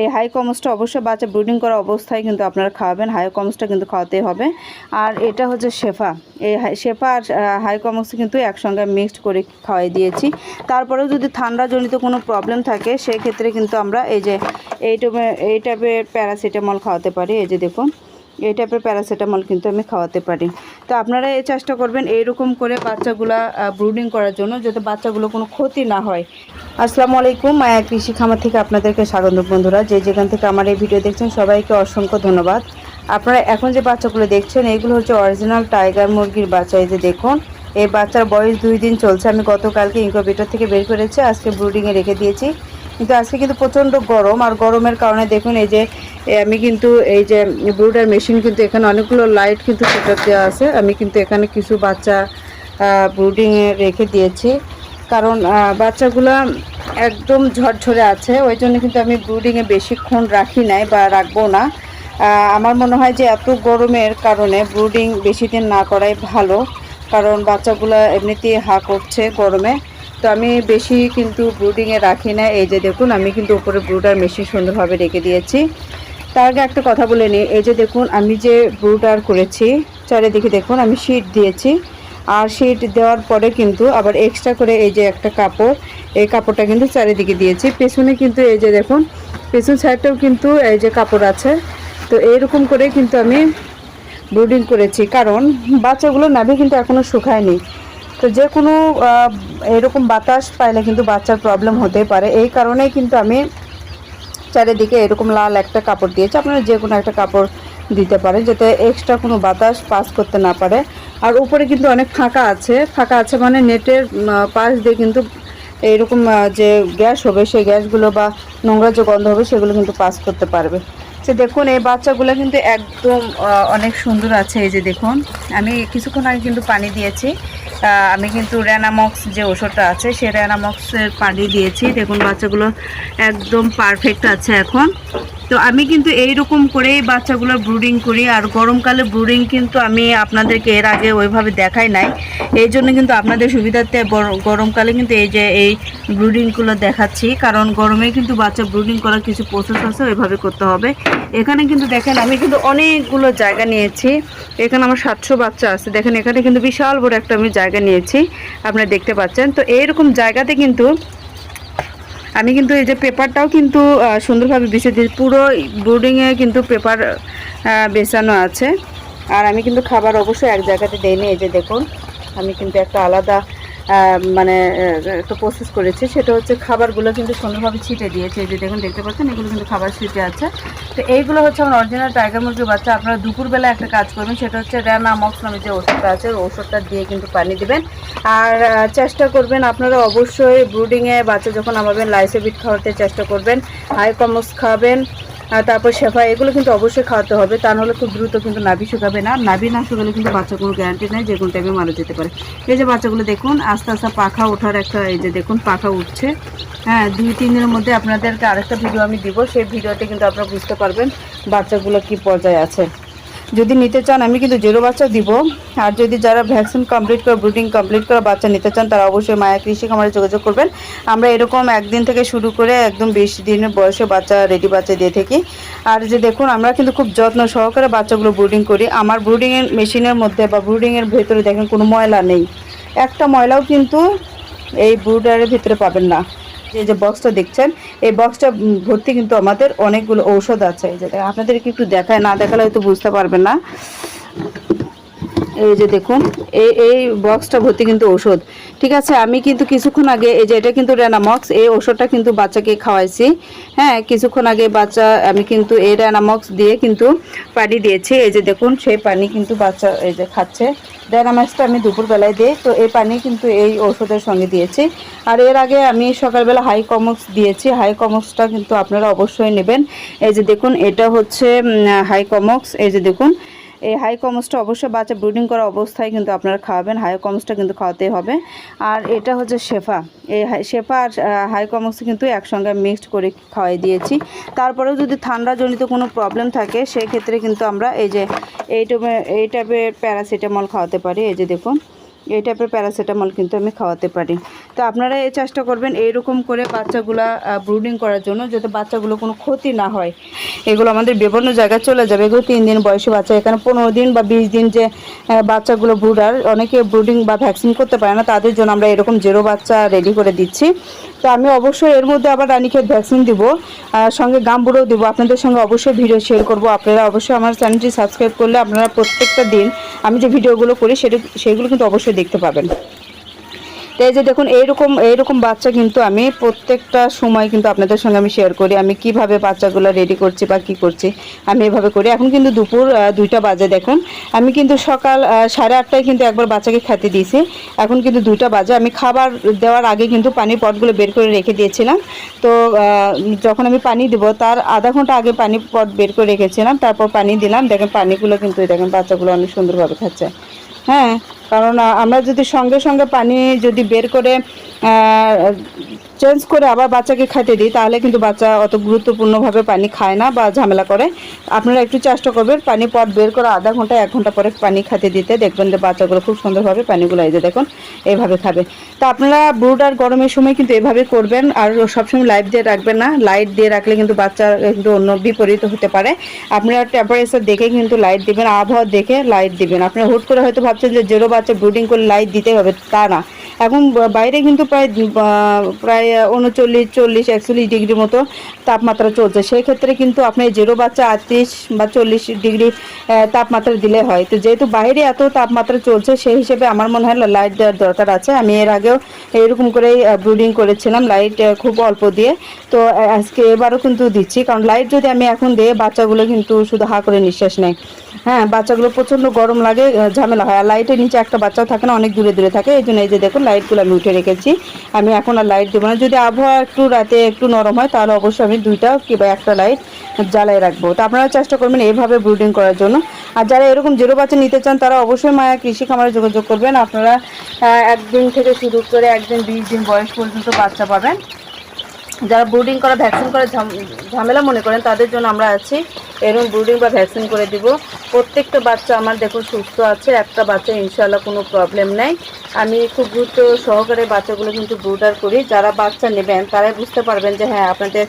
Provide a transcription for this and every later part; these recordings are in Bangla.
এই হাই কমসটা অবশ্যই বাচ্চা ব্রুডিং করা অবস্থায় কিন্তু আপনারা খাওয়াবেন। হাই কমসটা কিন্তু খাওয়াতেই হবে। আর এটা হচ্ছে শেফা। এই শেফা আর হাই কমস কিন্তু একসঙ্গে মিক্সড করে খাওয়াই দিয়েছি। তারপরেও যদি ঠান্ডাজনিত কোনো প্রবলেম থাকে, সেক্ষেত্রে কিন্তু আমরা এই যে এই টাইপের এই টাইপের প্যারাসিটামল খাওয়াতে পারি। এই যে দেখুন। এই টাইপের প্যারাসিটামল কিন্তু আমি খাওয়াতে পারি। তো আপনারা এই চেষ্টা করবেন এইরকম করে বাচ্চাগুলা ব্রুডিং করার জন্য যাতে বাচ্চাগুলো কোনো ক্ষতি না হয়। আসসালামু আলাইকুম, মায়া কৃষি খামার থেকে আপনাদেরকে স্বাগত বন্ধুরা। যে যেখান থেকে আমার এই ভিডিও দেখছেন, সবাইকে অসংখ্য ধন্যবাদ। আপনারা এখন যে বাচ্চাগুলো দেখছেন, এগুলো হচ্ছে অরিজিনাল টাইগার মুরগির বাচ্চা। এই যে দেখুন, এই বাচ্চার বয়স দুই দিন চলছে। আমি গতকালকে ইনকিউবেটর থেকে বের করেছি, আজকে ব্রুডিংয়ে রেখে দিয়েছি। কিন্তু আজকে কিন্তু প্রচণ্ড গরম, আর গরমের কারণে দেখুন এই যে আমি কিন্তু এই যে ব্রুডার মেশিন কিন্তু এখানে অনেকগুলো লাইট কিন্তু সেটআপ দেওয়া আছে। আমি কিন্তু এখানে কিছু বাচ্চা ব্রুডিংয়ে রেখে দিয়েছি। কারণ বাচ্চাগুলো একদম ঝরঝরে আছে। ওই জন্য কিন্তু আমি ব্রুডিংয়ে বেশিক্ষণ রাখি নাই বা রাখব না। আমার মনে হয় যে এত গরমের কারণে ব্রুডিং বেশি দিন না করাই ভালো। কারণ বাচ্চাগুলো এমনিতেই হা করছে গরমে। তো আমি বেশি কিন্তু ব্রুডিংয়ে রাখি না এই যে দেখুন, আমি কিন্তু উপরে ব্রুডার মেশিন সুন্দরভাবে রেখে দিয়েছি। তার আগে একটা কথা বলে নিই এই যে দেখুন, আমি যে ব্রুডার করেছি, চারিদিকে দেখুন, আমি শীট দিয়েছি। আর শীট দেওয়ার পরে কিন্তু আবার এক্সট্রা করে এই যে একটা কাপড়, এই কাপড়টা কিন্তু চারিদিকে দিয়েছি। পেছনে কিন্তু এই যে দেখুন, পেছন সাইডটাও কিন্তু এই যে কাপড় আছে। তো এইরকম করে কিন্তু আমি ব্রুডিং করেছি। কারণ বাচ্চাগুলো নাভি কিন্তু এখনও শুকায়নি। তো যে কোনো এরকম বাতাস পাইলে কিন্তু বাচ্চার প্রবলেম হতে পারে। এই কারণেই কিন্তু আমি চারিদিকে এরকম লাল একটা কাপড় দিয়েছে। আপনারা যে কোনো একটা কাপড় দিতে পারেন যাতে এক্সট্রা কোনো বাতাস পাস করতে না পারে। আর উপরে কিন্তু অনেক ফাঁকা আছে। ফাঁকা আছে মানে নেটের পাশ দিয়ে কিন্তু এইরকম যে গ্যাস হবে, সেই গ্যাসগুলো বা নোংরা যে গন্ধ হবে, সেগুলো কিন্তু পাস করতে পারবে। সে দেখুন, এই বাচ্চাগুলো কিন্তু একদম অনেক সুন্দর আছে। এই যে দেখুন, আমি কিছুক্ষণ আগে কিন্তু পানি দিয়েছি। আমি কিন্তু র্যানামক্স যে ওষুধটা আছে, সে র্যানামক্সের পানি দিয়েছি। দেখুন, বাচ্চাগুলো একদম পারফেক্ট আছে এখন। তো আমি কিন্তু এই রকম করেই বাচ্চাগুলো ব্রুডিং করি, আর গরমকালে ব্রুডিং কিন্তু আমি আপনাদেরকে এর আগে ওইভাবে দেখাই নাই। এই জন্য কিন্তু আপনাদের সুবিধার্থে গরমকালে কিন্তু এই যে এই ব্রুডিংগুলো দেখাচ্ছি, কারণ গরমে কিন্তু বাচ্চা ব্রুডিং করার কিছু প্রসেস আছে, ওইভাবে করতে হবে। এখানে কিন্তু দেখেন, আমি কিন্তু অনেকগুলো জায়গা নিয়েছি। এখানে আমার সাতশো বাচ্চা আছে। দেখেন, এখানে কিন্তু বিশাল বড় একটা আমি জায়গা নিয়েছি। আপনারা দেখতে পাচ্ছেন। তো এইরকম জায়গাতে কিন্তু আমি কিন্তু এই যে পেপারটাও কিন্তু সুন্দরভাবে বিছিয়ে দিয়েছি। পুরো ব্রুডিংয়ে কিন্তু পেপার বেছানো আছে। আর আমি কিন্তু খাবার অবশ্যই এক জায়গাতে দেয়নি এই যে দেখুন, আমি কিন্তু একটা আলাদা মানে একটা প্রসেস করেছি। সেটা হচ্ছে খাবারগুলো কিন্তু সুন্দরভাবে ছিটে দিয়েছে। যে দেখুন, দেখতে পাচ্ছেন? এগুলো কিন্তু খাবার ছিটে আছে। তো এইগুলো হচ্ছে আমার অরিজিনাল টাইগার মুরগির বাচ্চা। আপনারা দুপুরবেলা একটা কাজ করবেন, সেটা হচ্ছে র্যানামক্স নামে যে ওষুধটা আছে ওষুধটা দিয়ে কিন্তু পানি দিবেন। আর চেষ্টা করবেন আপনারা অবশ্যই ব্রুডিংয়ে বাচ্চা যখন আমাবেন লাইসোবিট খাওয়াতে চেষ্টা করবেন হাই কমস খাবেন। তারপর শেফা, এগুলো কিন্তু অবশ্যই খাওয়াতে হবে। তা নাহলে খুব দ্রুত কিন্তু নাভি শুকাবে না। নাভি না শুকালে কিন্তু বাচ্চা কোনো গ্যারান্টি নেই যে কোনো টাইমে মারা যেতে পারে। এই যে বাচ্চাগুলো দেখুন, আস্তে আস্তে পাখা ওঠার একটা এই যে দেখুন, পাখা উঠছে। হ্যাঁ দুই, তিন দিনের মধ্যে আপনাদেরকে আরেকটা ভিডিও আমি দিব। সেই ভিডিওতে কিন্তু আপনারা বুঝতে পারবেন বাচ্চাগুলো কি পর্যায়ে আছে। যদি নিতে চান, আমি কিন্তু জেরো বাচ্চা দিব। আর যদি যারা ভ্যাকসিন কমপ্লিট করে ব্রুডিং কমপ্লিট করে বাচ্চা নিতে চান, তারা অবশ্যই মায়া কৃষি খামারে যোগাযোগ করবেন। আমরা এরকম একদিন থেকে শুরু করে একদম বিশ দিনের বয়সে বাচ্চা রেডি বাচ্চা দিয়ে থাকি। আর যে দেখুন, আমরা কিন্তু খুব যত্ন সহকারে বাচ্চাগুলো ব্রুডিং করি। আমার ব্রুডিংয়ের মেশিনের মধ্যে বা ব্রুডিংয়ের ভেতরে দেখেন কোনো ময়লা নেই। একটা ময়লাও কিন্তু এই ব্রুডারের ভিতরে পাবেন না। যে বক্সটা দেখছেন, এই বক্সটা ভর্তি কিন্তু আমাদের অনেকগুলো ঔষধ আছে। এই যে, আপনাদেরকে একটু দেখায়, না দেখালে হয়তো বুঝতে পারবেন না। এই যে দেখুন, এই এই বক্সটা ভর্তি কিন্তু ওষুধ ঠিক আছে, আমি কিন্তু কিছুক্ষণ আগে, এই যে এটা কিন্তু র্যানামক্স এই ওষুধটা কিন্তু বাচ্চাকে খাওয়াইছি। হ্যাঁ কিছুক্ষণ আগে বাচ্চা, আমি কিন্তু এই র্যানামক্স দিয়ে কিন্তু পানি দিয়েছি। এই যে দেখুন, সেই পানি কিন্তু বাচ্চা এই যে খাচ্ছে। র্যানামক্সটা আমি দুপুরবেলায় দিই, তো এই পানি কিন্তু এই ওষুধের সঙ্গে দিয়েছি। আর এর আগে আমি সকালবেলা হাই কমক্স দিয়েছি। হাই কমক্সটা কিন্তু আপনারা অবশ্যই নেবেন। এই যে দেখুন, এটা হচ্ছে হাই কমক্স এই যে দেখুন এই হাই কমসটা অবশ্যই বাচ্চা ব্রুডিং করা অবস্থায় কিন্তু আপনারা খাওয়াবেন। হাই কমসটা কিন্তু খাওয়াতেই হবে। আর এটা হচ্ছে শেফা। এই শেফা আর হাই কমস কিন্তু একসঙ্গে মিক্সড করে খাওয়াই দিয়েছি। তারপরেও যদি ঠান্ডাজনিত কোনো প্রবলেম থাকে, সেক্ষেত্রে কিন্তু আমরা এই যে এই টাইপের এই টাইপের প্যারাসিটামল খাওয়াতে পারি। এই যে দেখুন। এই টাইপের প্যারাসিটামল কিন্তু আমি খাওয়াতে পারি। তো আপনারা এই চেষ্টা করবেন এইরকম করে বাচ্চাগুলা ব্রুডিং করার জন্য যাতে বাচ্চাগুলো কোনো ক্ষতি না হয়। এগুলো আমাদের বিভিন্ন জায়গায় চলে যাবে। এগুলো তিন দিন বয়সী বাচ্চা, এখানে পনেরো দিন বা বিশ দিন যে বাচ্চাগুলো ব্রুডার অনেকে ব্রুডিং বা ভ্যাকসিন করতে পারে না, তাদের জন্য আমরা এরকম জেরো বাচ্চা রেডি করে দিচ্ছি। তো আমি অবশ্যই এর মধ্যে আবার রানীক্ষেত ভ্যাকসিন দিব, আর সঙ্গে গাম্বুরও দিব। আপনাদের সঙ্গে অবশ্যই ভিডিও শেয়ার করব। আপনারা অবশ্যই আমার চ্যানেলটি সাবস্ক্রাইব করলে আপনারা প্রত্যেকটা দিন আমি যে ভিডিওগুলো করি, সেটা, সেগুলো কিন্তু অবশ্যই দেখতে পাবেন। তো এই যে দেখুন, এইরকম এইরকম বাচ্চা কিন্তু আমি প্রত্যেকটা সময় কিন্তু আপনাদের সঙ্গে আমি শেয়ার করি। আমি কীভাবে বাচ্চাগুলো রেডি করছি বা কি করছি, আমি এভাবে করি। এখন কিন্তু দুপুর দুইটা বাজে দেখুন। আমি কিন্তু সকাল সাড়ে আটটায় কিন্তু একবার বাচ্চাকে খেতে দিয়েছি। এখন কিন্তু দুইটা বাজে। আমি খাবার দেওয়ার আগে কিন্তু পানির পটগুলো বের করে রেখে দিয়েছিলাম। তো যখন আমি পানি দিব, তার আধা ঘণ্টা আগে পানি পট বের করে রেখেছিলাম। তারপর পানি দিলাম। দেখেন পানিগুলো কিন্তু দেখেন বাচ্চাগুলো অনেক সুন্দরভাবে খাচ্ছে। হ্যাঁ কারণ আমরা যদি সঙ্গে সঙ্গে পানি যদি বের করে চেঞ্জ করে আবার বাচ্চাকে খাইতে দিই, তাহলে কিন্তু বাচ্চা অত গুরুত্বপূর্ণভাবে পানি খায় না বা ঝামেলা করে। আপনারা একটু চেষ্টা করবেন পানি পট বের করে আধা ঘণ্টা, এক ঘণ্টা পরে পানি খাতে দিতে। দেখবেন যে বাচ্চাগুলো খুব সুন্দরভাবে পানিগুলো এই যে দেখুন এইভাবে খাবে। তো আপনারা ব্রুড আর গরমের সময় কিন্তু এভাবে করবেন আর সবসময় লাইট দিয়ে রাখবেন না। লাইট দিয়ে রাখলে কিন্তু বাচ্চা কিন্তু অন্য বিপরীত হতে পারে। আপনারা টেম্পারেচার দেখে কিন্তু লাইট দিবেন, আবহাওয়া দেখে লাইট দিবেন। আপনারা হুট করে হয়তো ভাবছেন যে জেরো বাচ্চা ব্রুডিং করে লাইট দিতে হবে তা না। এখন বাইরে কিন্তু প্রায় প্রায় উনচল্লিশ, চল্লিশ, একচল্লিশ ডিগ্রির মতো তাপমাত্রা চলছে। সেক্ষেত্রে কিন্তু আপনি জেরো বাচ্চা আটত্রিশ বা চল্লিশ ডিগ্রি তাপমাত্রা দিলে হয়। তো যেহেতু বাইরে এত তাপমাত্রা চলছে, সেই হিসেবে আমার মনে হয় লাইট দেওয়ার দরকার আছে। আমি এর আগেও এরকম করেই ব্রুডিং করেছিলাম লাইট খুব অল্প দিয়ে। তো আজকে এবারও কিন্তু দিচ্ছি, কারণ লাইট যদি আমি এখন দিয়ে বাচ্চাগুলো কিন্তু শুধু হা করে নিঃশ্বাস নেয়। হ্যাঁ বাচ্চাগুলো প্রচণ্ড গরম লাগে ঝামেলা হয়। আর লাইটের নিচে একটা বাচ্চাও থাকে না, অনেক দূরে দূরে থাকে। এই জন্য এই যে দেখুন লাইটগুলো আমি উঠে রেখেছি। আমি এখন আর লাইট দেবো না। যদি আবহাওয়া একটু রাতে একটু নরম হয়, তাহলে অবশ্যই আমি দুইটা কিংবা একটা লাইট জ্বালাই রাখব। তো আপনারা চেষ্টা করবেন এইভাবে ব্রুডিং করার জন্য। আর যারা এরকম জিরো বাচ্চা নিতে চান, তারা অবশ্যই মায়া কৃষি খামারে যোগাযোগ করবেন। আপনারা একদিন থেকে শুরু করে একদিন, বিশ দিন বয়স পর্যন্ত বাচ্চা পাবেন। যারা ব্রুডিং করা ভ্যাকসিন করা ঝাম- ঝামেলা মনে করেন, তাদের জন্য আমরা আছি। এরকম ব্রুডিং বা ভ্যাকসিন করে দিব। প্রত্যেকটা বাচ্চা আমার দেখুন সুস্থ আছে, একটা বাচ্চা ইনশাল্লাহ কোনো প্রবলেম নেই। আমি খুব গুরুত্ব সহকারে বাচ্চাগুলো কিন্তু ব্রুডার করি। যারা বাচ্চা নেবেন, তারাই বুঝতে পারবেন যে হ্যাঁ আপনাদের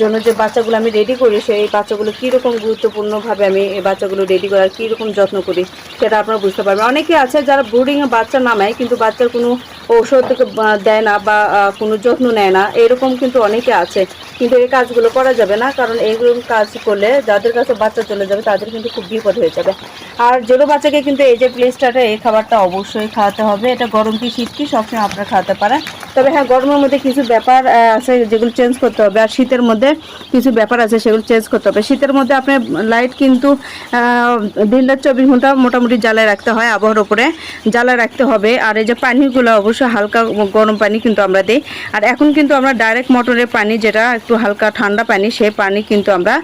জন্য যে বাচ্চাগুলো আমি রেডি করি, সেই বাচ্চাগুলো কীরকম গুরুত্বপূর্ণভাবে আমি এই বাচ্চাগুলো রেডি করার কীরকম যত্ন করি, সেটা আপনারা বুঝতে পারবেন। অনেকে আছে যারা ব্রুডিংয়ে বাচ্চা নামায়, কিন্তু বাচ্চার কোনো ঔষধ দেয় না বা কোনো যত্ন নেয় না। এরকম কিন্তু অনেকে আছে। কিন্তু এই কাজগুলো করা যাবে না, কারণ এইগুলো কাজ করলে যাদের কাছে বাচ্চা চলে যাবে, তাদের কিন্তু খুব বিপদ হয়ে যাবে। আর যেগুলো বাচ্চাকে কিন্তু এই যে প্লেসটাটা এই খাবারটা অবশ্যই খাওয়াতে হবে। এটা গরম কি শীত কি সবসময় আপনারা খাওয়াতে পারেন। তবে হ্যাঁ গরমের মধ্যে কিছু ব্যাপার আছে যেগুলো চেঞ্জ করতে হবে। আর শীতের মধ্যে কিছু ব্যাপার আছে সেগুলো চেঞ্জ করতে হবে। শীতের মধ্যে আপনার লাইট কিন্তু আহ, দিন রাত চব্বিশ ঘণ্টা মোটামুটি জ্বালায় রাখতে হয় আবহাওয়ার উপরে। জ্বালায় রাখতে হবে। আর এই যে পানিগুলো অবশ্যই হালকা গরম পানি কিন্তু আমরা দিই। আর এখন কিন্তু আমরা ডাইরেক্ট মোটরের পানি যেটা একটু হালকা ঠান্ডা পানি সেই পানি কিন্তু আমরা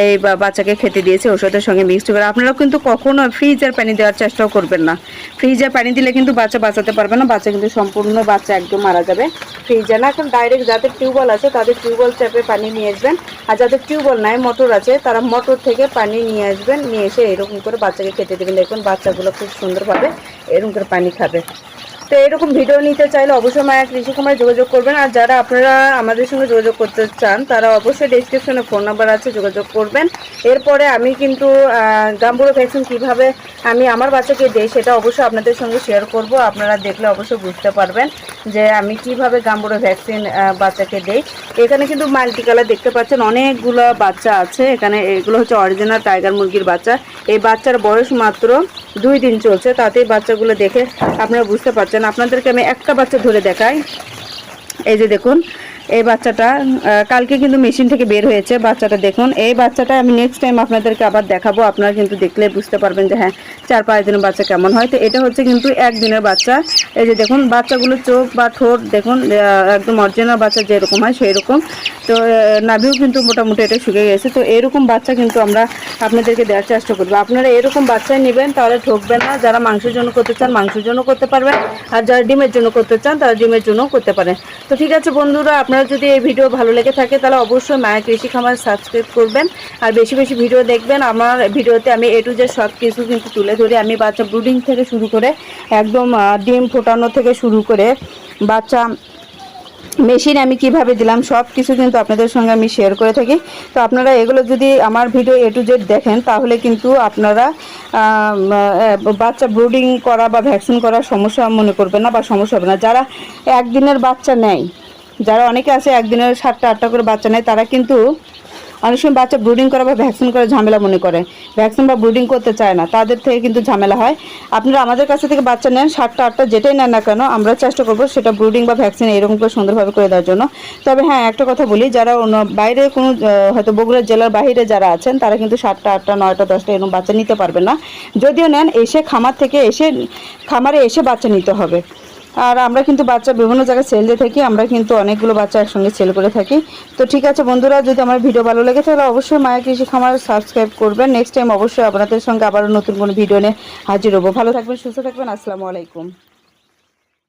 এই বাচ্চাকে খেতে দিয়েছি ওষুধের সঙ্গে মিক্সড করে। আপনারাও কিন্তু কখনো ফ্রিজের পানি দেওয়ার চেষ্টাও করবেন না। ফ্রিজের পানি দিলে কিন্তু বাচ্চা বাঁচাতে পারবে না। বাচ্চা কিন্তু সম্পূর্ণ বাচ্চা একদম মারা যাবে। ফ্রিজে না, এখন ডাইরেক্ট যাদের টিউবওয়েল আছে, তাদের টিউবওয়েল চেপে পানি নিয়ে আসবেন। আর যাদের টিউবওয়েল নাই মোটর আছে, তারা মোটর থেকে পানি নিয়ে আসবেন, নিয়ে এসে এরকম করে বাচ্চাকে খেতে দেবেন। দেখবেন বাচ্চাগুলো খুব সুন্দরভাবে এরকম করে পানি খাবে। তো এরকম ভিডিও নিতে চাইলে অবশ্যই মায়া কৃষি কুমার যোগাযোগ করবেন। আর যারা আপনারা আমাদের সঙ্গে যোগাযোগ করতে চান, তারা অবশ্যই ডিসক্রিপশনে ফোন নাম্বার আছে, যোগাযোগ করবেন। এরপরে আমি কিন্তু গাম্বুরো ভ্যাকসিন কীভাবে আমি আমার বাচ্চাকে দিই, সেটা অবশ্যই আপনাদের সঙ্গে শেয়ার করব। আপনারা দেখলে অবশ্যই বুঝতে পারবেন। যে আমি কীভাবে গাম্বুরা ভ্যাকসিন বাচ্চাকে দেই। এখানে কিন্তু মাল্টি কালার দেখতে পাচ্ছেন, অনেকগুলো বাচ্চা আছে। এখানে এগুলো হচ্ছে অরিজিনাল টাইগার মুরগির বাচ্চা। এই বাচ্চার বয়স মাত্র দুই দিন চলছে। তাতেই বাচ্চাগুলো দেখে আপনারা বুঝতে পারছেন। আপনাদেরকে আমি একটা বাচ্চা ধরে দেখাই। এই যে দেখুন এই বাচ্চাটা কালকে কিন্তু মেশিন থেকে বের হয়েছে বাচ্চাটা দেখুন। এই বাচ্চাটা আমি নেক্সট টাইম আপনাদেরকে আবার দেখাবো, আপনারা কিন্তু দেখলে বুঝতে পারবেন যে হ্যাঁ চার পাঁচ দিনের বাচ্চা কেমন হয়। তো এটা হচ্ছে কিন্তু একদিনের বাচ্চা। এই যে দেখুন, বাচ্চাগুলো চোখ বা ঠোঁট দেখুন একদম অরিজিনাল বাচ্চা যেরকম হয় সেই রকম তো নাভিও কিন্তু মোটামুটি এটা শুকিয়ে গেছে। তো এরকম বাচ্চা কিন্তু আমরা আপনাদেরকে দেওয়ার চেষ্টা করব। আপনারা এরকম বাচ্চাই নেবেন, তাহলে ঠকবেন না। যারা মাংসের জন্য করতে চান, মাংসের জন্য করতে পারবেন। আর যারা ডিমের জন্য করতে চান, তারা ডিমের জন্য করতে পারেন। তো ঠিক আছে বন্ধুরা, আপনারা আপনারা যদি এই ভিডিও ভালো লেগে থাকে, তাহলে অবশ্যই মায়া কৃষি খামার সাবস্ক্রাইব করবেন। আর বেশি বেশি ভিডিও দেখবেন। আমার ভিডিওতে আমি এ টু জেড সব কিছু কিন্তু তুলে ধরি। আমি বাচ্চা ব্রুডিং থেকে শুরু করে একদম ডিম ফোটানো থেকে শুরু করে বাচ্চা মেশিন আমি কীভাবে দিলাম, সব কিছু কিন্তু আপনাদের সঙ্গে আমি শেয়ার করে থাকি। তো আপনারা এগুলো যদি আমার ভিডিও এ টু জেড দেখেন, তাহলে কিন্তু আপনারা বাচ্চা ব্রুডিং করা বা ভ্যাকসিন করার সমস্যা মনে করবে না বা সমস্যা হবে না। যারা একদিনের বাচ্চা নেয় যারা অনেকে আছে, একদিনের সাতটা, আটটা করে বাচ্চা নেয়, তারা কিন্তু অনেক সময় বাচ্চা ব্রুডিং করা বা ভ্যাকসিন করা ঝামেলা মনে করে। ভ্যাকসিন বা ব্রুডিং করতে চায় না, তাদের থেকে কিন্তু ঝামেলা হয়। আপনারা আমাদের কাছে থেকে বাচ্চা নেন, সাতটা, আটটা যেটাই নেন না কেন, আমরা চেষ্টা করব সেটা ব্রুডিং বা ভ্যাকসিন এরকম করে সুন্দরভাবে করে দেওয়ার জন্য। তবে হ্যাঁ একটা কথা বলি, যারা বাইরে কোনো হয়তো বগুড়া জেলার বাইরে যারা আছেন, তারা কিন্তু সাতটা, আটটা, নয়টা, দশটা এরকম বাচ্চা নিতে পারবে না। যদিও নেন, এসে খামার থেকে এসে, খামারে এসে বাচ্চা নিতে হবে। আর আমরা কিন্তু বাচ্চা বিভিন্ন জায়গায় সেল দিয়ে থাকি, আমরা কিন্তু অনেকগুলো বাচ্চা একসঙ্গে সেল করে থাকি। তো ঠিক আছে বন্ধুরা, যদি আমার ভিডিও ভালো লাগে তাহলে অবশ্যই মায়া কৃষি খামার সাবস্ক্রাইব করবেন। নেক্সট টাইম অবশ্যই আপনাদের সঙ্গে আবারও নতুন কোনো ভিডিও নিয়ে হাজির হব। ভালো থাকবেন, সুস্থ থাকবেন, আসসালামু আলাইকুম।